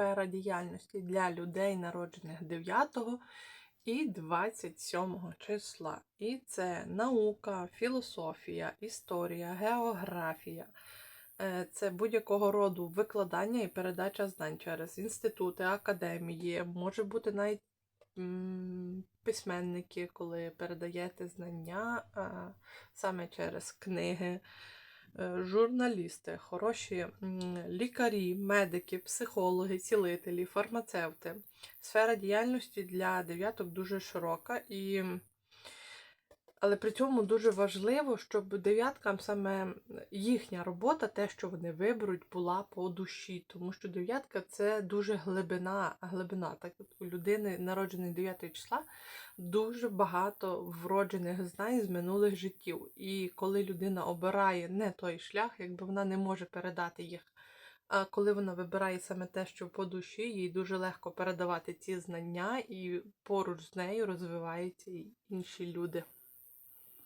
сфера діяльності для людей, народжених 9 і 27 числа. І це наука, філософія, історія, географія. Е, Це будь-якого роду викладання і передача знань через інститути, академії, може бути навіть письменники, коли передаєте знання саме через книги, журналісти, хороші лікарі, медики, психологи, цілителі, фармацевти. Сфера діяльності для дев'яток дуже широка і. Але при цьому дуже важливо, щоб дев'яткам саме їхня робота, те, що вони виберуть, була по душі. Тому що дев'ятка це дуже глибина, глибина. Так у людини, народженої 9 числа, дуже багато вроджених знань з минулих життів. І коли людина обирає не той шлях, якби вона не може передати їх. А коли вона вибирає саме те, що по душі, їй дуже легко передавати ці знання, і поруч з нею розвиваються інші люди.